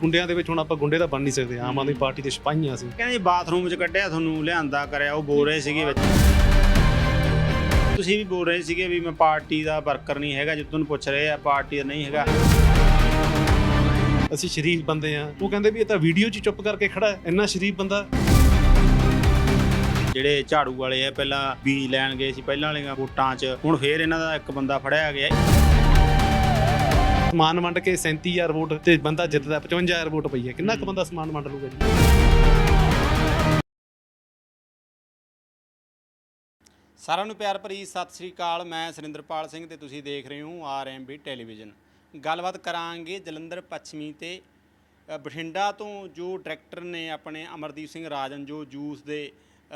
ਗੁੰਡਿਆਂ ਦੇ ਵਿੱਚ ਹੁਣ ਆਪਾਂ ਗੁੰਡੇ ਤਾਂ ਬਣ ਨਹੀਂ ਸਕਦੇ ਆਮ ਆਦਮੀ ਪਾਰਟੀ ਦੇ ਸਿਪਾਹੀਆਂ ਸੀ। ਕਹਿੰਦੇ ਬਾਥਰੂਮ 'ਚ ਕੱਢਿਆ ਤੁਹਾਨੂੰ ਲਿਆਂਦਾ ਕਰਿਆ ਉਹ ਬੋਲ ਰਹੇ ਸੀਗੇ ਵਿੱਚ। ਤੁਸੀਂ ਵੀ ਬੋਲ ਰਹੇ ਸੀਗੇ ਵੀ ਮੈਂ ਪਾਰਟੀ ਦਾ ਵਰਕਰ ਨਹੀਂ ਹੈਗਾ ਜਦੋਂ ਤੁਹਾਨੂੰ ਪੁੱਛ ਰਹੇ ਆ ਪਾਰਟੀ ਦਾ ਨਹੀਂ ਹੈਗਾ। ਅਸੀਂ ਸ਼ਰੀਫ ਬੰਦੇ ਆ। ਉਹ ਕਹਿੰਦੇ ਵੀ ਇਹ ਤਾਂ ਵੀਡੀਓ 'ਚ ਚੁੱਪ ਕਰਕੇ ਖੜਾ ਹੈ ਇੰਨਾ ਸ਼ਰੀਫ ਬੰਦਾ। ਜਿਹੜੇ ਝਾੜੂ ਵਾਲੇ ਆ ਪਹਿਲਾਂ ਵੀ ਲੈਣ ਗਏ ਸੀ ਪਹਿਲਾਂ ਵਾਲੀਆਂ ਵੋਟਾਂ 'ਚ ਹੁਣ ਫੇਰ ਇਹਨਾਂ ਦਾ ਇੱਕ ਬੰਦਾ ਫੜਿਆ ਗਿਆ। ਸਮਾਨ ਵੰਡ ਕੇ 37000 ਵੋਟ ਤੇ ਬੰਦਾ ਜਿੱਤਦਾ 55000 ਵੋਟ ਪਈ ਹੈ। ਕਿੰਨਾ ਕੁ ਬੰਦਾ ਸਮਾਨ ਵੰਡ ਲੂਗਾ ਜੀ? ਸਾਰਿਆਂ ਨੂੰ ਪਿਆਰ ਭਰੀ ਸਤਿ ਸ੍ਰੀ ਅਕਾਲ। ਮੈਂ ਸੁਰਿੰਦਰਪਾਲ ਸਿੰਘ ਤੇ ਤੁਸੀਂ ਦੇਖ ਰਹੇ ਹੋ ਆਰਐਮਬੀ ਟੈਲੀਵਿਜ਼ਨ। ਗੱਲਬਾਤ ਕਰਾਂਗੇ ਜਲੰਧਰ ਪੱਛਮੀ ਤੇ ਬਠਿੰਡਾ ਤੋਂ ਜੋ ਡਾਇਰੈਕਟਰ ਨੇ ਆਪਣੇ ਅਮਰਦੀਪ ਸਿੰਘ ਰਾਜਨ ਜੋ ਜੂਸ ਦੇ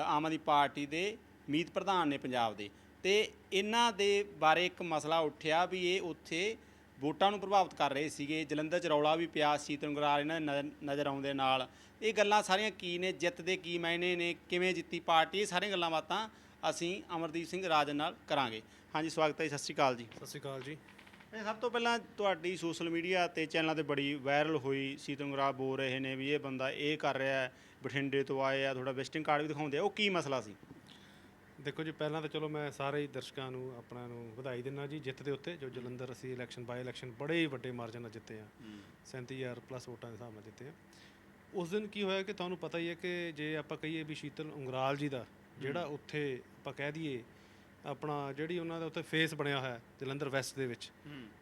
ਆਮ ਆਦਮੀ ਪਾਰਟੀ ਦੇ ਮੀਤ ਪ੍ਰਧਾਨ ਨੇ ਪੰਜਾਬ ਦੇ। ਤੇ ਇਹਨਾਂ ਦੇ ਬਾਰੇ ਇੱਕ ਮਸਲਾ ਉੱਠਿਆ ਵੀ ਇਹ ਉੱਥੇ ਵੋਟਾਂ ਨੂੰ ਪ੍ਰਭਾਵਿਤ ਕਰ ਰਹੇ ਸੀਗੇ। ਜਲੰਧਰ ਚ ਰੌਲਾ ਵੀ ਪਿਆ ਸੀਤਨ ਗਰਾਰ ਇਹਨਾਂ ਦੇ ਨਜ਼ਰ- ਨਜ਼ਰ ਆਉਂਦੇ ਨਾਲ। ਇਹ ਗੱਲਾਂ ਸਾਰੀਆਂ ਕੀ ਨੇ ਜਿੱਤ ਦੇ ਕੀ ਮਾਇਨੇ ਨੇ ਕਿਵੇਂ ਜਿੱਤੀ ਪਾਰਟੀ ਇਹ ਸਾਰੀਆਂ ਗੱਲਾਂ ਬਾਤਾਂ ਅਸੀਂ ਅਮਰਦੀਪ ਸਿੰਘ ਰਾਜਨ ਨਾਲ ਕਰਾਂਗੇ। ਹਾਂਜੀ ਸਵਾਗਤ ਹੈ ਜੀ, ਸਤਿ ਸ਼੍ਰੀ ਅਕਾਲ ਜੀ। ਸਤਿ ਸ਼੍ਰੀ ਅਕਾਲ ਜੀ। ਇਹ ਸਭ ਤੋਂ ਪਹਿਲਾਂ ਤੁਹਾਡੀ ਸੋਸ਼ਲ ਮੀਡੀਆ ਤੇ ਚੈਨਲਾਂ ਤੇ ਬੜੀ ਵਾਇਰਲ ਹੋਈ ਸੀਤਨ ਗਰਾਰ ਬੋਲ ਰਹੇ ਨੇ ਵੀ ਇਹ ਬੰਦਾ ਇਹ ਕਰ ਰਿਹਾ ਹੈ ਬਠਿੰਡੇ ਤੋਂ ਆਏ ਆ ਥੋੜਾ ਵਿਜ਼ਿਟਿੰਗ ਕਾਰਡ ਵੀ ਦਿਖਾਉਂਦੇ ਆ ਉਹ ਕੀ ਮਸਲਾ ਸੀ? ਦੇਖੋ ਜੀ ਪਹਿਲਾਂ ਤਾਂ ਚਲੋ ਮੈਂ ਸਾਰੇ ਹੀ ਦਰਸ਼ਕਾਂ ਨੂੰ ਆਪਣਾ ਨੂੰ ਵਧਾਈ ਦਿੰਦਾ ਜੀ ਜਿੱਤ ਦੇ ਉੱਤੇ ਜੋ ਜਲੰਧਰ ਅਸੀਂ ਇਲੈਕਸ਼ਨ ਬਾਈ ਇਲੈਕਸ਼ਨ ਬੜੇ ਹੀ ਵੱਡੇ ਮਾਰਜਨ ਨਾਲ ਜਿੱਤੇ ਆ। 37000 ਪਲੱਸ ਵੋਟਾਂ ਦੇ ਹਿਸਾਬ ਨਾਲ ਜਿੱਤੇ ਆ। ਉਸ ਦਿਨ ਕੀ ਹੋਇਆ ਕਿ ਤੁਹਾਨੂੰ ਪਤਾ ਹੀ ਹੈ ਕਿ ਜੇ ਆਪਾਂ ਕਹੀਏ ਵੀ ਸ਼ੀਤਲ ਉਂਗਰਾਲ ਜੀ ਦਾ ਜਿਹੜਾ ਉੱਥੇ ਆਪਾਂ ਕਹਿ ਦਈਏ ਆਪਣਾ ਜਿਹੜੀ ਉਹਨਾਂ ਦਾ ਉੱਥੇ ਫੇਸ ਬਣਿਆ ਹੋਇਆ ਜਲੰਧਰ ਵੈਸਟ ਦੇ ਵਿੱਚ।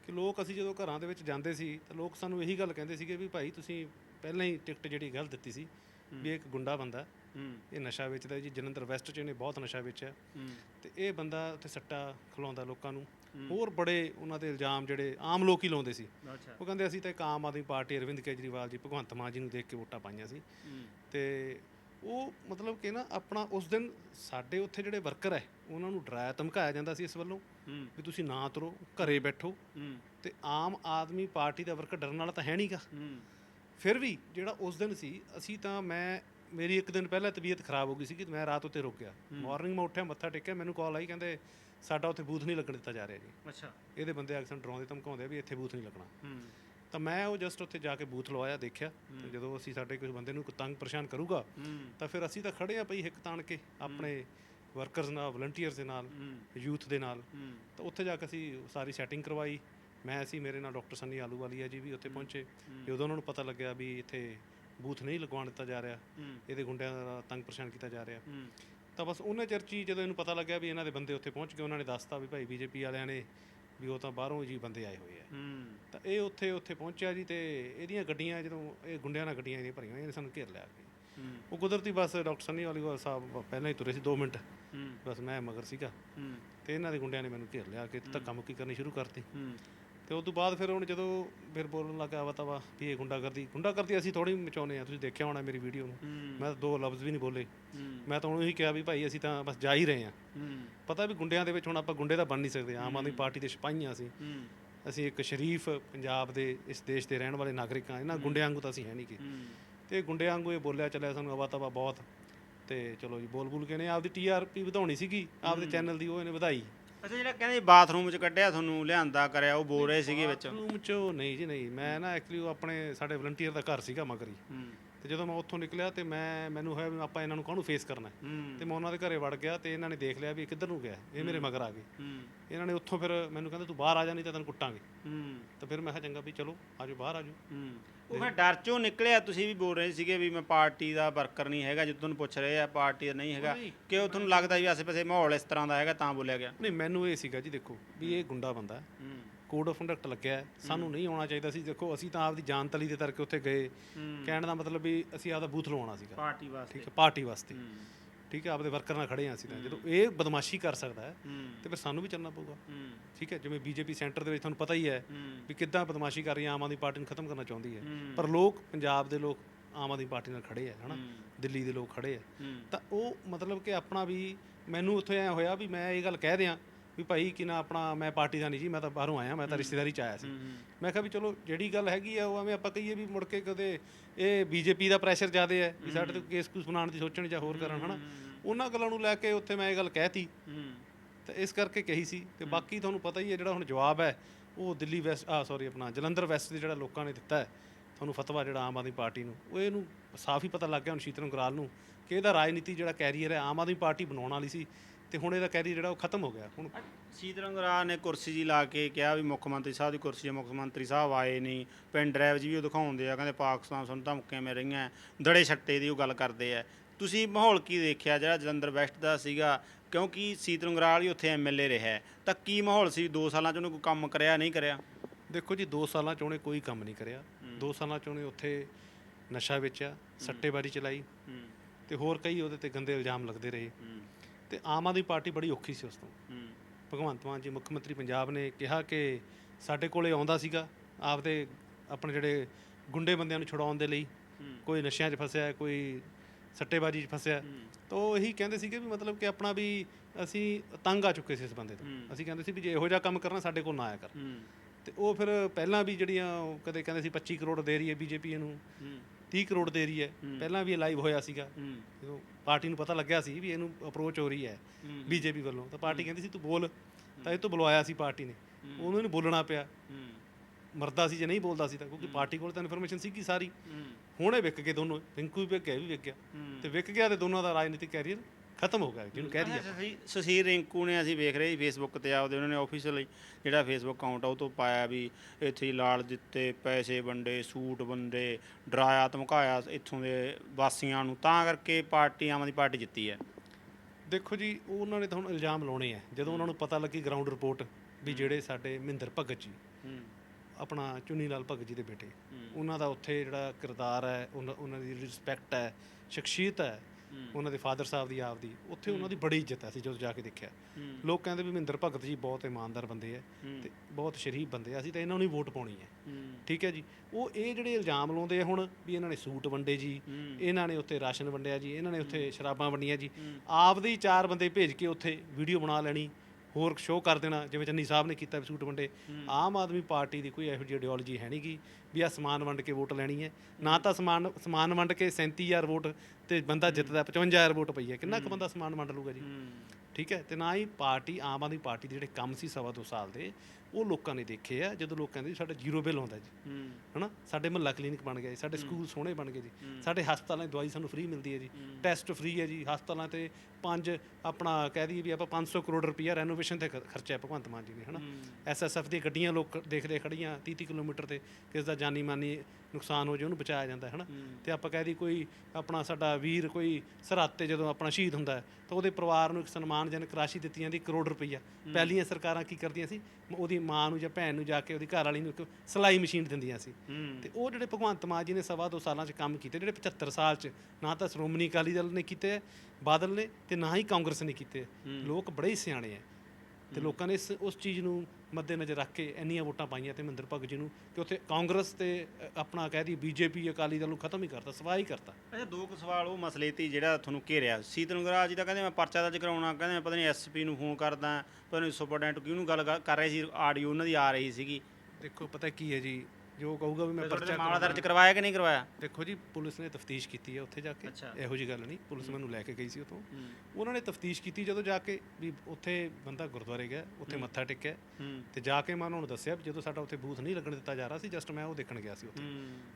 ਕਿ ਲੋਕ ਅਸੀਂ ਜਦੋਂ ਘਰਾਂ ਦੇ ਵਿੱਚ ਜਾਂਦੇ ਸੀ ਤਾਂ ਲੋਕ ਸਾਨੂੰ ਇਹੀ ਗੱਲ ਕਹਿੰਦੇ ਸੀਗੇ ਵੀ ਭਾਈ ਤੁਸੀਂ ਪਹਿਲਾਂ ਹੀ ਟਿਕਟ ਜਿਹੜੀ ਗਲਤ ਦਿੱਤੀ ਸੀ ਵੀ ਇਹ ਇੱਕ ਗੁੰਡਾ ਬੰਦਾ। ਇਹ ਨਸ਼ਾ ਵੇਚਦਾ ਜੀ ਜਲੰਧਰ ਵੈਸਟ 'ਚ ਇਹਨੇ ਬਹੁਤ ਨਸ਼ਾ ਵੇਚਿਆ। ਤੇ ਇਹ ਬੰਦਾ ਉੱਥੇ ਸੱਟਾ ਖਿਲਾਉਂਦਾ ਲੋਕਾਂ ਨੂੰ। ਹੋਰ ਬੜੇ ਉਹਨਾਂ ਦੇ ਇਲਜ਼ਾਮ ਜਿਹੜੇ ਆਮ ਲੋਕ ਹੀ ਲਾਉਂਦੇ ਸੀ। ਉਹ ਕਹਿੰਦੇ ਅਸੀਂ ਤਾਂ ਇੱਕ ਆਮ ਆਦਮੀ ਪਾਰਟੀ ਅਰਵਿੰਦ ਕੇਜਰੀਵਾਲ ਜੀ ਭਗਵੰਤ ਮਾਨ ਜੀ ਨੂੰ ਦੇਖ ਕੇ ਵੋਟਾਂ ਪਾਈਆਂ ਸੀ। ਤੇ ਉਹ ਮਤਲਬ ਕਿ ਨਾ ਆਪਣਾ ਉਸ ਦਿਨ ਸਾਡੇ ਉੱਥੇ ਜਿਹੜੇ ਵਰਕਰ ਹੈ ਉਹਨਾਂ ਨੂੰ ਡਰਾਇਆ ਧਮਕਾਇਆ ਜਾਂਦਾ ਸੀ ਇਸ ਵੱਲੋਂ ਵੀ ਤੁਸੀਂ ਨਾ ਤੁਰੋ ਘਰੇ ਬੈਠੋ। ਤੇ ਆਮ ਆਦਮੀ ਪਾਰਟੀ ਦਾ ਵਰਕਰ ਡਰਨ ਵਾਲਾ ਤਾਂ ਹੈ ਨਹੀਂਗਾ ਫਿਰ ਵੀ ਜਿਹੜਾ ਉਸ ਦਿਨ ਸੀ ਅਸੀਂ ਤਾਂ ਮੈਂ ਮੇਰੀ ਇੱਕ ਦਿਨ ਪਹਿਲਾਂ ਤਬੀਅਤ ਖਰਾਬ ਹੋ ਗਈ ਸੀ ਕਿ ਮੈਂ ਰਾਤ ਉੱਤੇ ਰੁਕ ਗਿਆ। ਮਾਰਨਿੰਗ ਮੈਂ ਉੱਠਿਆ ਮੱਥਾ ਟੇਕਿਆ ਮੈਨੂੰ ਕਾਲ ਆਈ ਕਹਿੰਦੇ ਸਾਡਾ ਉੱਥੇ ਬੂਥ ਨਹੀਂ ਲੱਗਣ ਦਿੱਤਾ ਜਾ ਰਿਹਾ ਜੀ। ਅੱਛਾ। ਇਹਦੇ ਬੰਦੇ ਅਕਸਰ ਡਰਾਉਂਦੇ ਧਮਕਾਉਂਦੇ ਆ ਵੀ ਇੱਥੇ ਬੂਥ ਨਹੀਂ ਲੱਗਣਾ। ਤਾਂ ਮੈਂ ਉਹ ਜਸਟ ਉੱਥੇ ਜਾ ਕੇ ਬੂਥ ਲਵਾਇਆ ਦੇਖਿਆ। ਤੇ ਜਦੋਂ ਅਸੀਂ ਸਾਡੇ ਕੋਈ ਬੰਦੇ ਨੂੰ ਤੰਗ ਪਰੇਸ਼ਾਨ ਕਰੂਗਾ ਤਾਂ ਫਿਰ ਅਸੀਂ ਤਾਂ ਖੜੇ ਆ ਪਈ ਹਿੱਕ ਤਾਣ ਕੇ ਆਪਣੇ ਵਰਕਰਸ ਨਾਲ ਵਲੰਟੀਅਰਸ ਦੇ ਨਾਲ ਯੂਥ ਦੇ ਨਾਲ। ਤਾਂ ਉੱਥੇ ਜਾ ਕੇ ਅਸੀਂ ਸਾਰੀ ਸੈਟਿੰਗ ਕਰਵਾਈ। ਮੈਂ ਅਸੀਂ ਮੇਰੇ ਨਾਲ ਡਾਕਟਰ ਸੰਨੀ ਆਲੂਵਾਲੀਆ ਜੀ ਵੀ ਉੱਥੇ ਪਹੁੰਚੇ। ਜਦੋਂ ਉਹਨਾਂ ਨੂੰ ਪਤਾ ਲੱਗਿਆ ਵੀ ਇੱਥੇ ਬੂਥ ਨਹੀਂ ਲਗਵਾਉਣ ਦਿੱਤਾ ਜਾ ਰਿਹਾ। ਇਹਦੇ ਗੁੰਡਿਆਂ ਦਾ ਤੰਗ ਪਰੇਸ਼ਾਨ ਕੀਤਾ ਜਾ ਰਿਹਾ। ਤਾਂ ਬਸ ਉਹਨੇ ਚਰਚੀ ਜਦੋਂ ਇਹਨੂੰ ਪਤਾ ਲੱਗਿਆ ਵੀ ਇਹਨਾਂ ਦੇ ਬੰਦੇ ਉੱਥੇ ਪਹੁੰਚ ਗਏ ਉਹਨਾਂ ਨੇ ਦੱਸਤਾ ਵੀ ਭਾਈ ਬੀਜੇਪੀ ਵਾਲਿਆਂ ਨੇ ਵੀ ਉਹ ਤਾਂ ਬਾਹਰੋਂ ਜੀ ਬੰਦੇ ਆਏ ਹੋਏ ਆ। ਤਾਂ ਇਹ ਉੱਥੇ ਉੱਥੇ ਪਹੁੰਚਿਆ ਜੀ ਤੇ ਇਹਦੀਆਂ ਗੱਡੀਆਂ ਜਦੋਂ ਇਹ ਗੁੰਡਿਆਂ ਨਾਲ ਗੱਡੀਆਂ ਇਹਦੀਆਂ ਭਰੀਆਂ ਹੋਈਆਂ ਨੇ ਸਾਨੂੰ ਘੇਰ ਲਿਆ ਕੇ। ਉਹ ਕੁਦਰਤੀ ਬਸ ਡਾਕਟਰ ਸੰਨੀ ਵਾਲੀਵਾਲ ਸਾਹਿਬ ਪਹਿਲਾਂ ਹੀ ਤੁਰੇ ਸੀ 2 ਮਿੰਟ। ਬਸ ਮੈਂ ਮਗਰ ਸੀਗਾ। ਤੇ ਇਹਨਾਂ ਦੇ ਗੁੰਡਿਆਂ ਨੇ ਮੈਨੂੰ ਘੇਰ ਲਿਆ ਕੇ ਧੱਕਾ ਮੁੱਕੀ ਕਰਨੀ ਸ਼ੁਰੂ ਕਰਤੀ। ਤੇ ਉਸ ਤੋਂ ਬਾਅਦ ਫਿਰ ਹੁਣ ਜਦੋਂ ਫਿਰ ਬੋਲਣ ਲੱਗਾ ਵਾ ਤਵਾ ਵੀ ਇਹ ਗੁੰਡਾਗਰਦੀ ਗੁੰਡਾਗਰਦੀ ਅਸੀਂ ਥੋੜੀ ਮਚਾਉਨੇ ਆ ਤੁਸੀਂ ਦੇਖਿਆ ਹੋਣਾ ਮੇਰੀ ਵੀਡੀਓ ਨੂੰ। ਮੈਂ ਤਾਂ ਦੋ ਲਫ਼ਜ਼ ਵੀ ਨਹੀਂ ਬੋਲੇ। ਮੈਂ ਤਾਂ ਉਹਨੂੰ ਹੀ ਕਿਹਾ ਵੀ ਭਾਈ ਅਸੀਂ ਤਾਂ ਬਸ ਜਾ ਹੀ ਰਹੇ ਆ ਪਤਾ ਵੀ ਗੁੰਡਿਆਂ ਦੇ ਵਿੱਚ ਹੁਣ ਆਪਾਂ ਗੁੰਡੇ ਤਾਂ ਬਣ ਨਹੀਂ ਸਕਦੇ ਆਮ ਆਦਮੀ ਪਾਰਟੀ ਦੇ ਸਿਪਾਹੀਆਂ ਅਸੀਂ। ਅਸੀਂ ਇੱਕ ਸ਼ਰੀਫ ਪੰਜਾਬ ਦੇ ਇਸ ਦੇਸ਼ ਦੇ ਰਹਿਣ ਵਾਲੇ ਨਾਗਰਿਕ ਹਾਂ ਇਹਨਾਂ ਗੁੰਡਿਆਂ ਵਾਂਗੂ ਤਾਂ ਅਸੀਂ ਹੈ ਨਹੀਂ ਕਿ। ਤੇ ਗੁੰਡਿਆਂ ਵਾਂਗੂ ਇਹ ਬੋਲਿਆ ਚੱਲਿਆ ਸਾਨੂੰ ਅਵਾ ਤਵਾ ਬਹੁਤ ਤੇ ਚਲੋ ਜੀ ਬੋਲ ਬੋਲ ਕੇ ਨੇ ਆਪਦੀ ਟੀਆਰਪੀ ਵਧਾਉਣੀ ਸੀਗੀ ਆਪਦੇ ਚੈਨਲ ਦੀ ਉਹ ਇਹਨੇ ਵਧਾਈ। ਅੱਛਾ ਜਿਹੜਾ ਕਹਿੰਦੇ ਬਾਥਰੂਮ 'ਚ ਕੱਢਿਆ ਤੁਹਾਨੂੰ ਲਿਆਂਦਾ ਕਰਿਆ ਉਹ ਬੋਲ ਰਹੇ ਸੀਗੇ ਵਿੱਚ? ਰੂਮ ਚੋਂ ਨਹੀਂ ਜੀ ਨਹੀਂ। ਮੈਂ ਨਾ ਐਕਚੁਅਲੀ ਉਹ ਆਪਣੇ ਸਾਡੇ ਵਲੰਟੀਅਰ ਦਾ ਘਰ ਸੀਗਾ ਮਗਰੀ ਤੇ ਜਦੋਂ ਮੈਂ ਉੱਥੋਂ ਨਿਕਲਿਆ ਤੇ ਮੈਂ ਮੈਨੂੰ ਹੋਇਆ ਵੀ ਆਪਾਂ ਇਹਨਾਂ ਨੂੰ ਕਾਹਨੂੰ ਫੇਸ ਕਰਨਾ ਹੈ? ਤੇ ਮੈਂ ਉਹਨਾਂ ਦੇ ਘਰੇ ਵੜ ਗਿਆ ਤੇ ਇਹਨਾਂ ਨੇ ਦੇਖ ਲਿਆ ਵੀ ਇਹ ਕਿੱਧਰ ਨੂੰ ਗਿਆ ਇਹ ਮੇਰੇ ਮਗਰ ਆ ਗਏ। ਇਹਨਾਂ ਨੇ ਉੱਥੋਂ ਫਿਰ ਮੈਨੂੰ ਕਹਿੰਦੇ ਤੂੰ ਬਾਹਰ ਆ ਜਾ ਨਹੀਂ ਤਾਂ ਤੈਨੂੰ ਕੁੱਟਾਂਗੇ। ਤਾਂ ਫਿਰ ਮੈਂ ਕਿਹਾ ਚੰਗਾ ਵੀ ਚਲੋ ਆਜੋ ਬਾਹਰ ਆਜੋ ਉਹ ਫਿਰ ਡਰ ਚੋਂ ਨਿਕਲਿਆ। ਤੁਸੀਂ ਵੀ ਬੋਲ ਰਹੇ ਸੀਗੇ ਵੀ ਮੈਂ ਪਾਰਟੀ ਦਾ ਵਰਕਰ ਨਹੀਂ ਹੈਗਾ ਜਦੋਂ ਤੁਹਾਨੂੰ ਪੁੱਛ ਰਹੇ ਆ ਪਾਰਟੀ ਦਾ ਨਹੀਂ ਹੈਗਾ। ਨਹੀਂ। ਕਿ ਉਹ ਤੁਹਾਨੂੰ ਲੱਗਦਾ ਵੀ ਆਸੇ-ਪਾਸੇ ਮਾਹੌਲ ਇਸ ਤਰ੍ਹਾਂ ਦਾ ਹੈਗਾ ਤਾਂ ਬੋਲਿਆ ਗਿਆ? ਨਹੀਂ ਮੈਨੂੰ ਇਹ ਸੀਗਾ ਜੀ ਦੇਖੋ ਵੀ ਇਹ ਗੁੰਡਾ ਬੰਦਾ ਹੈ। ਕੋਡ ਆਫ ਕੰਡਕਟ ਲੱਗਿਆ ਹੈ, ਸਾਨੂੰ ਨਹੀਂ ਆਉਣਾ ਚਾਹੀਦਾ ਸੀ। ਦੇਖੋ ਅਸੀਂ ਤਾਂ ਆਪਦੀ ਜਾਨ ਤਲੀ ਦੇ ਕਰਕੇ ਉੱਥੇ ਗਏ। ਕਹਿਣ ਦਾ ਮਤਲਬ ਵੀ ਅਸੀਂ ਆਪਦਾ ਬੂਥ ਲਵਾਉਣਾ ਸੀਗਾ। ਪਾਰਟੀ ਵਾਸਤੇ। ਠੀਕ ਹੈ ਪਾਰਟੀ ਵਾਸਤੇ। ਠੀਕ ਹੈ ਆਪਦੇ ਵਰਕਰ ਨਾਲ ਖੜੇ ਹਾਂ ਅਸੀਂ ਤਾਂ। ਜਦੋਂ ਇਹ ਬਦਮਾਸ਼ੀ ਕਰ ਸਕਦਾ ਹੈ ਤੇ ਫਿਰ ਸਾਨੂੰ ਵੀ ਚੱਲਣਾ ਪਊਗਾ। ਠੀਕ ਹੈ ਜਿਵੇਂ ਬੀਜੇਪੀ ਸੈਂਟਰ ਦੇ ਵਿੱਚ ਤੁਹਾਨੂੰ ਪਤਾ ਹੀ ਹੈ ਵੀ ਕਿੱਦਾਂ ਬਦਮਾਸ਼ੀ ਕਰ ਰਹੀ ਹੈ ਆਮ ਆਦਮੀ ਪਾਰਟੀ ਨੂੰ ਖਤਮ ਕਰਨਾ ਚਾਹੁੰਦੀ ਹੈ। ਪਰ ਲੋਕ ਪੰਜਾਬ ਦੇ ਲੋਕ ਆਮ ਆਦਮੀ ਪਾਰਟੀ ਨਾਲ ਖੜੇ ਆ ਹਨਾ? ਦਿੱਲੀ ਦੇ ਲੋਕ ਖੜੇ ਆ ਤਾਂ ਉਹ ਮਤਲਬ ਕਿ ਆਪਣਾ ਵੀ ਮੈਨੂੰ ਉੱਥੇ ਐ ਹੋਇਆ ਵੀ ਮੈਂ ਇਹ ਗੱਲ ਕਹਿ ਦਿਆਂ ਵੀ ਭਾਈ ਕਿ ਨਾ ਆਪਣਾ ਮੈਂ ਪਾਰਟੀ ਦਾ ਨਹੀਂ ਜੀ ਮੈਂ ਤਾਂ ਬਾਹਰੋਂ ਆਇਆ ਮੈਂ ਤਾਂ ਰਿਸ਼ਤੇਦਾਰੀ ਚ ਆਇਆ ਸੀ। ਮੈਂ ਕਿਹਾ ਵੀ ਚਲੋ ਜਿਹੜੀ ਗੱਲ ਹੈਗੀ ਆ ਉਹ ਐਵੇਂ ਆਪਾਂ ਕਹੀਏ ਵੀ ਮੁੜ ਕੇ ਕਦੇ ਇਹ ਬੀਜੇਪੀ ਦਾ ਪ੍ਰੈਸ਼ਰ ਜ਼ਿਆਦਾ ਹੈ ਵੀ ਸਾਡੇ ਤੇ ਕੇਸ ਕੁਸ ਬਣਾਉਣ ਦੀ ਸੋਚਣ ਜਾਂ ਹੋਰ ਕਰਨ ਹਨਾ? ਉਹਨਾਂ ਗੱਲਾਂ ਨੂੰ ਲੈ ਕੇ ਉੱਥੇ ਮੈਂ ਇਹ ਗੱਲ ਕਹਿਤੀ। ਤੇ ਇਸ ਕਰਕੇ ਕਹੀ ਸੀ ਤੇ ਬਾਕੀ ਤੁਹਾਨੂੰ ਪਤਾ ਹੀ ਹੈ ਜਿਹੜਾ ਹੁਣ ਜਵਾਬ ਹੈ ਉਹ ਦਿੱਲੀ ਵੈਸਟ ਆ ਸੌਰੀ ਆਪਣਾ ਜਲੰਧਰ ਵੈਸਟ ਦੇ ਜਿਹੜਾ ਲੋਕਾਂ ਨੇ ਦਿੱਤਾ ਹੈ ਤੁਹਾਨੂੰ ਫਤਵਾ ਜਿਹੜਾ ਆਮ ਆਦਮੀ ਪਾਰਟੀ ਨੂੰ ਉਹ ਇਹਨੂੰ ਸਾਫ਼ ਹੀ ਪਤਾ ਲੱਗ ਗਿਆ ਹੁਣ ਸ਼ੀਤਲ ਗਰਾਲ ਨੂੰ ਕਿ ਇਹਦਾ ਰਾਜਨੀਤੀ ਜਿਹੜਾ ਕੈਰੀਅਰ ਹੈ ਆਮ ਆਦਮੀ ਪਾਰਟੀ ਬਣਾਉਣ ਵਾਲੀ ਸੀ ਤੇ ਹੁਣ ਇਹਦਾ ਕੈਰੀਅਰ ਜਿਹੜਾ ਉਹ ਖਤਮ ਹੋ ਗਿਆ। ਹੁਣ ਸੀਤਰੰਗਰਾ ਨੇ ਕੁਰਸੀ ਜੀ ਲਾ ਕੇ ਕਿਹਾ ਵੀ ਮੁੱਖ ਮੰਤਰੀ ਸਾਹਿਬ ਦੀ ਕੁਰਸੀ ਹੈ ਮੁੱਖ ਮੰਤਰੀ ਸਾਹਿਬ ਆਏ ਨਹੀਂ ਪਿੰਡ ਡਰਾਈਵ ਜੀ ਵੀ ਉਹ ਦਿਖਾਉਂਦੇ ਆ ਕਹਿੰਦੇ ਪਾਕਿਸਤਾਨ ਸਾਨੂੰ ਧਮਕੀਆਂ ਮਿਲ ਰਹੀਆਂ ਦੜੇ ਛੱਟੇ ਦੀ ਉਹ ਗੱਲ ਕਰਦੇ ਆ। ਤੁਸੀਂ ਮਾਹੌਲ ਕੀ ਦੇਖਿਆ? ਜਿਹੜਾ ਜਲੰਧਰ ਵੈਸਟ ਦਾ ਸੀਗਾ ਕਿਉਂਕਿ ਸੀਤਰੰਗਰਾਲ ਹੀ ਉੱਥੇ ਐਮਐਲਏ ਰਿਹਾ ਹੈ, ਤਾਂ ਕੀ ਮਾਹੌਲ ਸੀ? 2 ਸਾਲਾਂ ਚ ਉਹਨੇ ਕੋਈ ਕੰਮ ਕਰਿਆ ਨਹੀਂ ਕਰਿਆ? ਦੇਖੋ ਜੀ 2 ਸਾਲਾਂ ਚ ਉਹਨੇ ਕੋਈ ਕੰਮ ਨਹੀਂ ਕਰਿਆ। 2 ਸਾਲਾਂ ਚ ਉਹਨੇ ਉੱਥੇ ਨਸ਼ਾ ਵੇਚਿਆ ਸੱਟੇਬਾਜ਼ੀ ਚਲਾਈ। ਹੂੰ। ਤੇ ਹੋਰ ਕਈ ਉਹਦੇ ਤੇ ਗੰਦੇ ਇਲਜ਼ਾਮ ਲੱਗਦੇ ਰਹੇ। ਹੂੰ। ਤੇ ਆਮ ਆਦਮੀ ਪਾਰਟੀ ਬੜੀ ਔਖੀ ਸੀ ਉਸ ਤੋਂ। ਹੂੰ। ਭਗਵੰਤ ਮਾਨ ਜੀ ਮੁੱਖ ਮੰਤਰੀ ਪੰਜਾਬ ਨੇ ਕਿਹਾ ਕਿ ਸਾਡੇ ਕੋਲੇ ਆਉਂਦਾ ਸੀਗਾ ਆਪਦੇ ਆਪਣੇ ਜਿਹੜੇ ਗੁੰਡੇ ਬੰਦਿਆਂ ਨੂੰ ਛੁਡਾਉਣ ਦੇ ਲਈ। ਕੋਈ ਨਸ਼ਿਆਂ 'ਚ ਫਸਿਆ ਹੈ, ਕੋਈ ਸੱਟੇਬਾਜ਼ੀ 'ਚ ਫਸਿਆ। ਤਾਂ ਉਹ ਇਹੀ ਕਹਿੰਦੇ ਸੀਗੇ ਵੀ ਮਤਲਬ ਕਿ ਆਪਣਾ ਵੀ ਅਸੀਂ ਤੰਗ ਆ ਚੁੱਕੇ ਸੀ ਇਸ ਬੰਦੇ ਤੋਂ। ਅਸੀਂ ਕਹਿੰਦੇ ਸੀ ਵੀ ਜੇ ਇਹੋ ਜਿਹਾ ਕੰਮ ਕਰਨਾ ਸਾਡੇ ਕੋਲ ਨਾ ਆਇਆ ਕਰ। ਤੇ ਉਹ ਫਿਰ ਪਹਿਲਾਂ ਵੀ ਜਿਹੜੀਆਂ ਕਦੇ ਕਹਿੰਦੇ ਸੀ 25 ਕਰੋੜ ਦੇ ਰਹੀ ਹੈ ਬੀਜੇਪੀ ਇਹਨੂੰ। ਹੂੰ। 30 ਕਰੋੜ ਦੇ ਰਹੀ ਹੈ। ਪਹਿਲਾਂ ਵੀ ਇਹ ਲਾਈਵ ਹੋਇਆ ਸੀਗਾ। ਜਦੋਂ ਪਾਰਟੀ ਨੂੰ ਪਤਾ ਲੱਗਿਆ ਸੀ ਵੀ ਇਹਨੂੰ ਅਪਰੋਚ ਹੋ ਰਹੀ ਹੈ। ਬੀਜੇਪੀ ਵੱਲੋਂ। ਤਾਂ ਪਾਰਟੀ ਕਹਿੰਦੀ ਸੀ ਤੂੰ ਬੋਲ। ਤਾਂ ਇਹ ਤੋਂ ਬੁਲਵਾਇਆ ਸੀ ਪਾਰਟੀ ਨੇ। ਉਹਨੂੰ ਇਹਨੂੰ ਬੋਲਣਾ ਪਿਆ। ਮਰਦਾ ਸੀ ਜੇ ਨਹੀਂ ਬੋਲਦਾ ਸੀ ਤਾਂ ਕਿਉਂਕਿ ਪਾਰਟੀ ਕੋਲ ਤਾਂ ਇਨਫੋਰਮੇਸ਼ਨ ਸੀਗੀ ਸਾਰੀ। ਹੂੰ। ਹੁਣ ਵਿਕ ਗਏ ਦੋਨੋਂ ਰਿੰਕੂ ਵੀ ਵਿਕ ਗਿਆ ਇਹ ਵੀ ਵਿਕ ਗਿਆ। ਹੂੰ। ਤੇ ਵਿਕ ਗਿਆ ਤੇ ਦੋਨਾਂ ਦਾ ਰਾਜਨੀਤਿਕ ਕੈਰੀਅਰ ਖਤਮ ਹੋ ਗਿਆ ਜਿਹਨੂੰ ਕਹਿ ਅੱਛਾ, ਸਹੀ ਸੁਸ਼ੀਰ ਰਿੰਕੂ ਨੇ ਅਸੀਂ ਵੇਖ ਰਹੇ ਸੀ ਫੇਸਬੁੱਕ ਤੇ ਆਪਦੇ ਉਹਨਾਂ ਨੇ ਆਫੀਸ਼ੀਅਲੀ ਜਿਹੜਾ ਫੇਸਬੁੱਕ ਅਕਾਊਂਟ ਆ ਉਹ ਤੋਂ ਪਾਇਆ ਵੀ ਇੱਥੇ ਲਾਲ ਦਿੱਤੇ ਪੈਸੇ ਵੰਡੇ ਸੂਟ ਵੰਡੇ ਡਰਾਇਆ ਧਮਕਾਇਆ ਇੱਥੋਂ ਦੇ ਵਾਸੀਆਂ ਨੂੰ। ਤਾਂ ਕਰਕੇ ਪਾਰਟੀ ਆਮ ਆਦਮੀ ਪਾਰਟੀ ਜਿੱਤੀ ਹੈ। ਦੇਖੋ ਜੀ ਉਹ ਉਹਨਾਂ ਨੇ ਤਾਂ ਹੁਣ ਇਲਜ਼ਾਮ ਲਾਉਣੇ ਆ। ਜਦੋਂ ਉਹਨਾਂ ਨੂੰ ਪਤਾ ਲੱਗੀ ਗਰਾਊਂਡ ਰਿਪੋਰਟ ਵੀ ਜਿਹੜੇ ਸਾਡੇ ਮਹਿੰਦਰ ਭਗਤ ਜੀ ਆਪਣਾ ਚੁੰਨੀ ਲਾਲ ਭਗਤ ਜੀ ਦੇ ਬੇਟੇ। ਉਹਨਾਂ ਦਾ ਉੱਥੇ ਜਿਹੜਾ ਕਿਰਦਾਰ ਹੈ ਉਹਨਾਂ ਦੀ ਰਿਸਪੈਕਟ ਹੈ ਸ਼ਖਸੀਅਤ ਹੈ ਉਹਨਾਂ ਦੇ ਫਾਦਰ ਸਾਹਿਬ ਦੀ ਆਪਦੀ ਉੱਥੇ ਉਹਨਾਂ ਦੀ ਬੜੀ ਇੱਜ਼ਤ ਹੈ ਅਸੀਂ ਜਦੋਂ ਜਾ ਕੇ ਦੇਖਿਆ। ਲੋਕ ਕਹਿੰਦੇ ਵੀ ਮਹਿੰਦਰ ਭਗਤ ਜੀ ਬਹੁਤ ਇਮਾਨਦਾਰ ਬੰਦੇ ਹੈ ਤੇ ਬਹੁਤ ਸ਼ਰੀਫ ਬੰਦੇ ਆ ਅਸੀਂ ਤਾਂ ਇਹਨਾਂ ਨੂੰ ਹੀ ਵੋਟ ਪਾਉਣੀ ਹੈ। ਠੀਕ ਹੈ ਜੀ। ਉਹ ਇਹ ਜਿਹੜੇ ਇਲਜ਼ਾਮ ਲਾਉਂਦੇ ਹੁਣ ਵੀ ਇਹਨਾਂ ਨੇ ਸੂਟ ਵੰਡੇ ਜੀ ਇਹਨਾਂ ਨੇ ਉੱਥੇ ਰਾਸ਼ਨ ਵੰਡਿਆ ਜੀ ਇਹਨਾਂ ਨੇ ਉੱਥੇ ਸ਼ਰਾਬਾਂ ਵੰਡੀਆਂ ਜੀ ਆਪਦੇ ਹੀ ਚਾਰ ਬੰਦੇ ਭੇਜ ਕੇ ਉੱਥੇ ਵੀਡੀਓ ਬਣਾ ਲੈਣੀ। ਹੋਰ ਸ਼ੋਅ ਕਰ ਦੇਣਾ ਜਿਵੇਂ ਚੰਨੀ ਸਾਹਿਬ ਨੇ ਕੀਤਾ ਵੀ ਸੂਟ ਵੰਡੇ। ਆਮ ਆਦਮੀ ਪਾਰਟੀ ਦੀ ਕੋਈ ਇਹੋ ਜਿਹੀ ਆਈਡੀਓਲੋਜੀ ਹੈ ਨਹੀਂਗੀ ਵੀ ਆ ਸਮਾਨ ਵੰਡ ਕੇ ਵੋਟ ਲੈਣੀ ਹੈ। ਨਾ ਤਾਂ ਸਮਾਨ ਸਮਾਨ ਵੰਡ ਕੇ 37000 ਵੋਟ ਤੇ ਬੰਦਾ ਜਿੱਤਦਾ 55000 ਵੋਟ ਪਈ ਹੈ। ਕਿੰਨਾ ਕੁ ਬੰਦਾ ਸਮਾਨ ਵੰਡ ਲੂਗਾ ਜੀ? ਠੀਕ ਹੈ? ਤੇ ਨਾ ਹੀ ਪਾਰਟੀ ਆਮ ਆਦਮੀ ਪਾਰਟੀ ਦੇ ਜਿਹੜੇ ਕੰਮ ਸੀ ਸਵਾ ਦੋ ਸਾਲ ਦੇ ਉਹ ਲੋਕਾਂ ਨੇ ਦੇਖੇ ਆ ਜਦੋਂ ਲੋਕ ਕਹਿੰਦੇ ਸਾਡਾ ਜ਼ੀਰੋ ਬਿੱਲ ਆਉਂਦਾ ਜੀ। ਹੂੰ। ਹਨਾ? ਸਾਡੇ ਮਹੱਲਾ ਕਲੀਨਿਕ ਬਣ ਗਿਆ ਜੀ ਸਾਡੇ ਸਕੂਲ ਸੋਹਣੇ ਬਣ ਗਏ ਜੀ ਸਾਡੇ ਹਸਪਤਾਲਾਂ 'ਚ ਦਵਾਈ ਸਾਨੂੰ ਫ੍ਰੀ ਮਿਲਦੀ ਹੈ ਜੀ। ਟੈਸਟ ਫ੍ਰੀ ਹੈ ਜੀ ਹਸਪਤਾਲਾਂ ਤੇ ਪੰਜ ਆਪਣਾ ਕਹਿ ਦਈਏ ਵੀ ਆਪਾਂ 500 ਕਰੋੜ ਰੁਪਈਆ ਰੈਨੋਵੇਸ਼ਨ ਤੇ ਖਰ- ਖਰਚਿਆ ਭਗਵੰਤ ਮਾਨ ਜੀ ਨੇ ਹਨਾ? ਐਸਐਸਐਫ ਦੀਆਂ ਗੱਡੀਆਂ ਲੋਕ ਦੇਖਦੇ ਖੜੀਆਂ 30 30 ਕਿਲੋਮੀਟਰ ਤੇ ਕਿਸ ਦਾ ਜਾਨੀ ਮਾਨੀ ਨੁਕਸਾਨ ਹੋ ਜੇ ਉਹਨੂੰ ਬਚਾਇਆ ਜਾਂਦਾ ਹੈ। ਹਨਾ ਤੇ ਆਪਾਂ ਕਹਿ ਦਈਏ ਕੋਈ ਆਪਣਾ ਸਾਡਾ ਵੀਰ ਕੋਈ ਸਰਹੱਦ ਤੇ ਜਦੋਂ ਆਪਣਾ ਸ਼ਹੀਦ ਹੁੰਦਾ ਤਾਂ ਉਹਦੇ ਪਰਿਵਾਰ ਨੂੰ ਇੱਕ ਸਨਮਾਨਜਨਕ ਰਾਸ਼ੀ ਦਿੱਤੀ ਜਾਂਦੀ ਕਰੋੜ ਰੁਪਈਆ। ਪਹਿਲੀਆਂ ਸਰਕਾਰਾਂ ਕੀ ਕਰਦੀਆਂ ਸੀ? ਉਹਦੀ ਮਾਂ ਨੂੰ ਜਾਂ ਭੈਣ ਨੂੰ ਜਾ ਕੇ ਉਹਦੀ ਘਰ ਵਾਲੀ ਨੂੰ ਇੱਕ ਸਿਲਾਈ ਮਸ਼ੀਨ ਦਿੰਦੀਆਂ ਸੀ। ਤੇ ਉਹ ਜਿਹੜੇ ਭਗਵੰਤ ਮਾਨ ਜੀ ਨੇ ਸਵਾ ਦੋ ਸਾਲਾਂ 'ਚ ਕੰਮ ਕੀਤੇ ਜਿਹੜੇ 75 ਸਾਲ 'ਚ ਨਾ ਤਾਂ ਸ਼੍ਰੋਮਣੀ ਅਕਾਲੀ ਦਲ ਨੇ ਕੀਤੇ ਬਾਦਲ ਨੇ ਤੇ ਨਾ ਹੀ ਕਾਂਗਰਸ ਨੇ ਕੀਤੇ। ਲੋਕ ਬੜੇ ਸਿਆਣੇ ਆ ਤੇ ਲੋਕਾਂ ਨੇ ਇਸ ਉਸ ਚੀਜ਼ ਨੂੰ ਮੱਦੇਨਜ਼ਰ ਰੱਖ ਕੇ ਇੰਨੀਆਂ ਵੋਟਾਂ ਪਾਈਆਂ ਤੇ ਮਹਿੰਦਰ ਭਗਤ ਜੀ ਨੂੰ ਕਿ ਉੱਥੇ ਕਾਂਗਰਸ ਤੇ ਆਪਣਾ ਕਹਿ ਦਈਏ ਬੀਜੇਪੀ ਅਕਾਲੀ ਦਲ ਨੂੰ ਖਤਮ ਹੀ ਕਰਤਾ ਸਵਾਹ ਹੀ ਕਰਤਾ। ਅੱਛਾ ਦੋ ਕੁ ਸਵਾਲ ਉਹ ਮਸਲੇ ਤੇ ਜਿਹੜਾ ਤੁਹਾਨੂੰ ਘੇਰਿਆ। ਸੀਤਨਗਰਾ ਜੀ ਤਾਂ ਕਹਿੰਦੇ ਮੈਂ ਪਰਚਾ ਦਰਜ ਕਰਾਉਣਾ ਕਹਿੰਦੇ ਮੈਂ ਪਤਾ ਨਹੀਂ ਐਸਪੀ ਨੂੰ ਫੋਨ ਕਰਦਾ ਪਤਾ ਨਹੀਂ ਸੁਪਰਡੈਂਟ ਕਿਹਨੂੰ ਗੱਲ ਕਰ ਰਹੇ ਸੀ ਆਡੀਓ ਉਹਨਾਂ ਦੀ ਆ ਰਹੀ ਸੀਗੀ। ਦੇਖੋ ਪਤਾ ਕੀ ਹੈ ਜੀ ਜੋ ਕਹੂਗਾ ਵੀ ਮੈਂ ਪਰਚਾ ਮਾਮਲਾ ਦਰਜ ਕਰਵਾਇਆ ਕਿ ਨਹੀਂ ਕਰਵਾਇਆ? ਦੇਖੋ ਜੀ ਪੁਲਿਸ ਨੇ ਤਫਤੀਸ਼ ਕੀਤੀ ਹੈ ਉੱਥੇ ਜਾ ਕੇ। ਇਹੋ ਜੀ ਗੱਲ ਨਹੀਂ ਪੁਲਿਸ ਮੈਨੂੰ ਲੈ ਕੇ ਗਈ ਸੀ ਉਤੋਂ ਉਹਨਾਂ ਨੇ ਤਫਤੀਸ਼ ਕੀਤੀ ਜਦੋਂ ਜਾ ਕੇ ਵੀ ਉੱਥੇ ਬੰਦਾ ਗੁਰਦੁਆਰੇ ਗਿਆ ਉੱਥੇ ਮੱਥਾ ਟੇਕਿਆ। ਤੇ ਜਾ ਕੇ ਮੈਂ ਉਹਨਾਂ ਨੂੰ ਦੱਸਿਆ ਜਦੋਂ ਸਾਡਾ ਉੱਥੇ ਬੂਥ ਨਹੀਂ ਲੱਗਣ ਦਿੱਤਾ ਜਾ ਰਿਹਾ ਸੀ ਜਸਟ ਮੈਂ ਉਹ ਦੇਖਣ ਗਿਆ ਸੀ ਉੱਥੇ।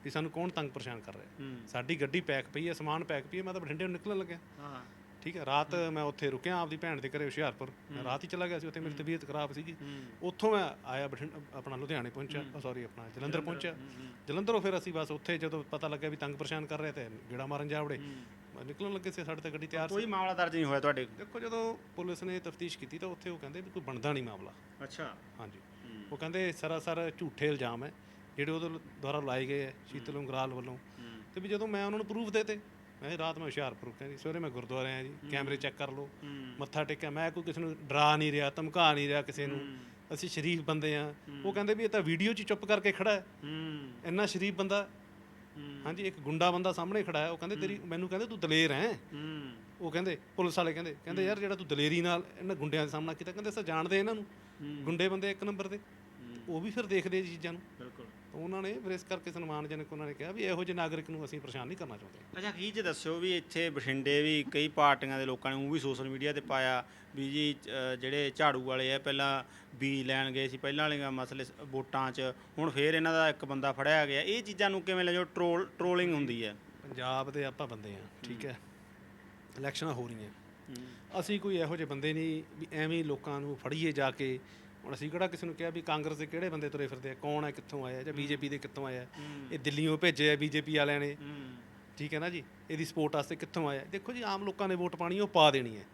ਵੀ ਸਾਨੂੰ ਕੌਣ ਤੰਗ ਪਰੇਸ਼ਾਨ ਕਰ ਰਿਹਾ? ਸਾਡੀ ਗੱਡੀ ਪੈਕ ਪਈ ਹੈ ਸਮਾਨ ਪੈਕ ਪਈ ਹੈ ਮੈਂ ਤਾਂ ਬਠਿੰਡੇ ਨੂੰ ਨਿਕਲਣ ਲੱਗਿਆ। ਹਾਂ। ਠੀਕ ਹੈ ਰਾਤ ਮੈਂ ਉੱਥੇ ਰੁਕਿਆ ਆਪਦੀ ਭੈਣ ਦੇ ਘਰੇ ਹੁਸ਼ਿਆਰਪੁਰ। ਮੈਂ ਰਾਤ ਹੀ ਚਲਾ ਗਿਆ ਸੀ ਉੱਥੇ ਮੇਰੀ ਤਬੀਅਤ ਖਰਾਬ ਸੀਗੀ। ਉੱਥੋਂ ਮੈਂ ਆਇਆ ਬਠਿੰਡਾ ਆਪਣਾ ਲੁਧਿਆਣੇ ਪਹੁੰਚਿਆ ਸੌਰੀ ਆਪਣਾ ਜਲੰਧਰ ਪਹੁੰਚਿਆ। ਜਲੰਧਰੋਂ ਫਿਰ ਅਸੀਂ ਬਸ ਉੱਥੇ ਜਦੋਂ ਪਤਾ ਲੱਗਿਆ ਵੀ ਤੰਗ ਪਰੇਸ਼ਾਨ ਕਰ ਰਹੇ ਤੇ ਗੇੜਾ ਮਾਰਨ ਜਾਵੜੇ ਨਿਕਲਣ ਲੱਗੇ ਸੀ ਸਾਡੇ ਤਾਂ ਗੱਡੀ ਤਿਆਰ ਸੀ। ਕੋਈ ਮਾਮਲਾ ਦਰਜ ਨਹੀਂ ਹੋਇਆ ਤੁਹਾਡੇ? ਦੇਖੋ ਜਦੋਂ ਪੁਲਿਸ ਨੇ ਤਫਤੀਸ਼ ਕੀਤੀ ਤਾਂ ਉੱਥੇ ਉਹ ਕਹਿੰਦੇ ਵੀ ਕੋਈ ਬਣਦਾ ਨਹੀਂ ਮਾਮਲਾ। ਅੱਛਾ। ਹਾਂਜੀ। ਉਹ ਕਹਿੰਦੇ ਸਰਾਸਰ ਝੂਠੇ ਇਲਜ਼ਾਮ ਹੈ ਜਿਹੜੇ ਉਹਦੇ ਦੁਆਰਾ ਲਾਏ ਗਏ ਹੈ ਸ਼ੀਤਲ ਉਂਗਰਾਲ ਵੱਲੋਂ। ਤੇ ਵੀ ਜਦੋਂ ਮੈਂ ਉਹਨਾਂ ਨੂੰ ਪ੍ਰੂਫ ਦੇਤੇ ਮੈਂ ਰਾਤ ਮੈਂ ਹੁਸ਼ਿਆਰਪੁਰ ਕਹਿੰਦੀ ਸਵੇਰੇ ਮੈਂ ਗੁਰਦੁਆਰੇ ਆਇਆ ਜੀ ਕੈਮਰੇ ਚੈੱਕ ਕਰ ਲਓ। ਮੱਥਾ ਟੇਕਿਆ ਮੈਂ ਕੋਈ ਕਿਸੇ ਨੂੰ ਡਰਾ ਨਹੀਂ ਰਿਹਾ ਧਮਕਾ ਨਹੀਂ ਰਿਹਾ ਕਿਸੇ ਨੂੰ। ਅਸੀਂ ਸ਼ਰੀਫ ਬੰਦੇ ਆ ਉਹ ਕਹਿੰਦੇ ਵੀ ਇਹ ਤਾਂ ਵੀਡੀਓ 'ਚ ਚੁੱਪ ਕਰਕੇ ਖੜਾ ਹੈ। ਇੰਨਾ ਸ਼ਰੀਫ ਬੰਦਾ। ਹਾਂਜੀ ਇੱਕ ਗੁੰਡਾ ਬੰਦਾ ਸਾਹਮਣੇ ਖੜਾ ਹੈ। ਉਹ ਕਹਿੰਦੇ ਤੇਰੀ ਮੈਨੂੰ ਕਹਿੰਦੇ ਤੂੰ ਦਲੇਰ ਹੈ। ਉਹ ਕਹਿੰਦੇ ਪੁਲਿਸ ਵਾਲੇ ਕਹਿੰਦੇ ਕਹਿੰਦੇ ਯਾਰ ਜਿਹੜਾ ਤੂੰ ਦਲੇਰੀ ਨਾਲ ਇਹਨਾਂ ਗੁੰਡਿਆਂ ਦਾ ਸਾਹਮਣਾ ਕੀਤਾ ਕਹਿੰਦੇ ਅਸਾਂ ਜਾਣਦੇ ਇਹਨਾਂ ਨੂੰ। ਗੁੰਡੇ ਬੰਦੇ ਇੱਕ ਨੰਬਰ ਦੇ। ਉਹ ਵੀ ਫਿਰ ਦੇਖਦੇ ਚੀਜ਼ਾਂ ਨੂੰ। ਉਹਨਾਂ ਨੇ ਫਿਰ ਇਸ ਕਰਕੇ ਸਨਮਾਨਜਨਕ ਉਹਨਾਂ ਨੇ ਕਿਹਾ ਵੀ ਇਹੋ ਜਿਹੇ ਨਾਗਰਿਕ ਨੂੰ ਅਸੀਂ ਪਰੇਸ਼ਾਨ ਨਹੀਂ ਕਰਨਾ ਚਾਹੁੰਦੇ। ਅੱਛਾ ਕੀ ਚ ਦੱਸਿਓ ਵੀ ਇੱਥੇ ਬਠਿੰਡੇ ਵੀ ਕਈ ਪਾਰਟੀਆਂ ਦੇ ਲੋਕਾਂ ਨੇ ਉਹ ਵੀ ਸੋਸ਼ਲ ਮੀਡੀਆ ਤੇ ਪਾਇਆ ਵੀ ਜੀ ਅ, ਜਿਹੜੇ ਝਾੜੂ ਵਾਲੇ ਆ ਪਹਿਲਾਂ ਬੀ ਲੈਣ ਗਏ ਸੀ ਪਹਿਲਾਂ ਵਾਲੀਆਂ ਮਸਲੇ ਸ- ਵੋਟਾਂ 'ਚ ਹੁਣ ਫੇਰ ਇਹਨਾਂ ਦਾ ਇੱਕ ਬੰਦਾ ਫੜਿਆ ਗਿਆ। ਇਹ ਚੀਜ਼ਾਂ ਨੂੰ ਕਿਵੇਂ ਲੈ ਜਾਓ? ਟਰੋਲ ਟਰੋਲਿੰਗ ਹੁੰਦੀ ਹੈ। ਪੰਜਾਬ ਦੇ ਆਪਾਂ ਬੰਦੇ ਆ ਠੀਕ ਹੈ। ਇਲੈਕਸ਼ਨਾਂ ਹੋ ਰਹੀਆਂ। ਅਸੀਂ ਕੋਈ ਇਹੋ ਜਿਹੇ ਬੰਦੇ ਨਹੀਂ ਵੀ ਐਵੇਂ ਹੀ ਲੋਕਾਂ ਨੂੰ ਫੜੀਏ ਜਾ ਕੇ ਹੁਣ ਅਸੀਂ ਕਿਹੜਾ ਕਿਸੇ ਨੂੰ ਕਿਹਾ ਵੀ ਕਾਂਗਰਸ ਦੇ ਕਿਹੜੇ ਬੰਦੇ ਤੁਰੇ ਫਿਰਦੇ ਆ? ਕੌਣ ਹੈ ਕਿੱਥੋਂ ਆਇਆ ਜਾਂ ਬੀਜੇਪੀ ਦੇ ਕਿੱਥੋਂ ਆਇਆ? ਇਹ ਦਿੱਲੀੋਂ ਭੇਜੇ ਆ ਬੀਜੇਪੀ ਵਾਲਿਆਂ ਨੇ। ਠੀਕ ਹੈ ਨਾ ਜੀ? ਇਹਦੀ ਸਪੋਰਟ ਵਾਸਤੇ ਕਿੱਥੋਂ ਆਇਆ? ਦੇਖੋ ਜੀ ਆਮ ਲੋਕਾਂ ਨੇ ਵੋਟ ਪਾਣੀ ਉਹ ਪਾ ਦੇਣੀ ਹੈ।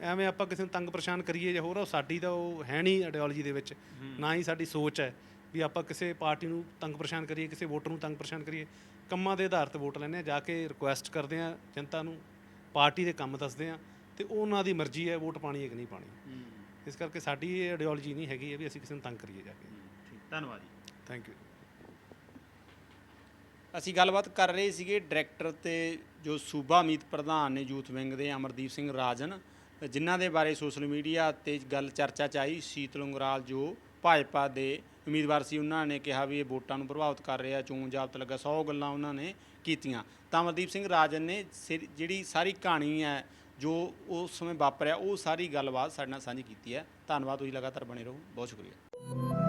ਐਵੇਂ ਆਪਾਂ ਕਿਸੇ ਨੂੰ ਤੰਗ ਪਰੇਸ਼ਾਨ ਕਰੀਏ ਜਾਂ ਹੋਰ ਉਹ ਸਾਡੀ ਤਾਂ ਉਹ ਹੈ ਨਹੀਂ ਆਈਡੀਓਲੋਜੀ ਦੇ ਵਿੱਚ। ਨਾ ਹੀ ਸਾਡੀ ਸੋਚ ਹੈ ਵੀ ਆਪਾਂ ਕਿਸੇ ਪਾਰਟੀ ਨੂੰ ਤੰਗ ਪਰੇਸ਼ਾਨ ਕਰੀਏ ਕਿਸੇ ਵੋਟਰ ਨੂੰ ਤੰਗ ਪਰੇਸ਼ਾਨ ਕਰੀਏ। ਕੰਮਾਂ ਦੇ ਆਧਾਰ ਤੇ ਵੋਟ ਲੈਂਦੇ ਆ ਜਾ ਕੇ ਰਿਕੁਐਸਟ ਕਰਦੇ ਆ ਜਨਤਾ ਨੂੰ ਪਾਰਟੀ ਦੇ ਕੰਮ ਦੱਸਦੇ ਆ ਤੇ ਉਹਨਾਂ ਦੀ ਮਰਜ਼ੀ ਹੈ ਵੋਟ ਪਾਣੀ ਹੈ ਕਿ ਨਹੀਂ ਪਾਣੀ। ਇਸ ਕਰਕੇ ਸਾਡੀ ਇਹ ਆਈਡੀਓਲੋਜੀ ਨਹੀਂ ਹੈਗੀ ਹੈ ਵੀ ਅਸੀਂ ਕਿਸੇ ਨੂੰ ਤੰਗ ਕਰੀਏ ਜਾ ਕੇ। ਧੰਨਵਾਦ ਜੀ। ਥੈਂਕ ਯੂ ਅਸੀਂ ਗੱਲਬਾਤ ਕਰ ਰਹੇ ਸੀਗੇ ਡਾਇਰੈਕਟਰ ਤੇ ਜੋ ਸੂਬਾ ਮੀਤ ਪ੍ਰਧਾਨ ਨੇ ਯੂਥ ਵਿੰਗ ਦੇ ਅਮਰਦੀਪ ਸਿੰਘ ਰਾਜਨ ਜਿਨ੍ਹਾਂ ਦੇ ਬਾਰੇ ਸੋਸ਼ਲ ਮੀਡੀਆ ਤੇ ਗੱਲ ਚਰਚਾ ਚ ਆਈ। ਸ਼ੀਤਲ ਉਂਗਰਾਲ ਜੋ ਭਾਜਪਾ ਦੇ ਉਮੀਦਵਾਰ ਸੀ ਉਹਨਾਂ ਨੇ ਕਿਹਾ ਵੀ ਇਹ ਵੋਟਾਂ ਨੂੰ ਪ੍ਰਭਾਵਿਤ ਕਰ ਰਿਹਾ ਚੋਣ ਜਾਬਤ ਲੱਗਾ। 100 ਗੱਲਾਂ ਉਹਨਾਂ ਨੇ ਕੀਤੀਆਂ। ਤਾਂ ਅਮਰਦੀਪ ਸਿੰਘ ਰਾਜਨ ਨੇ ਸਿਰ- ਜਿਹੜੀ ਸਾਰੀ ਕਹਾਣੀ ਹੈ ਜੋ ਉਸ ਸਮੇਂ ਵਾਪਰਿਆ, ਉਹ ਸਾਰੀ ਗੱਲਬਾਤ ਸਾਡੇ ਨਾਲ ਸਾਂਝੀ ਕੀਤੀ ਹੈ। ਧੰਨਵਾਦ, ਤੁਸੀਂ ਲਗਾਤਾਰ ਬਣੇ ਰਹੋ। ਬਹੁਤ ਸ਼ੁਕਰੀਆ।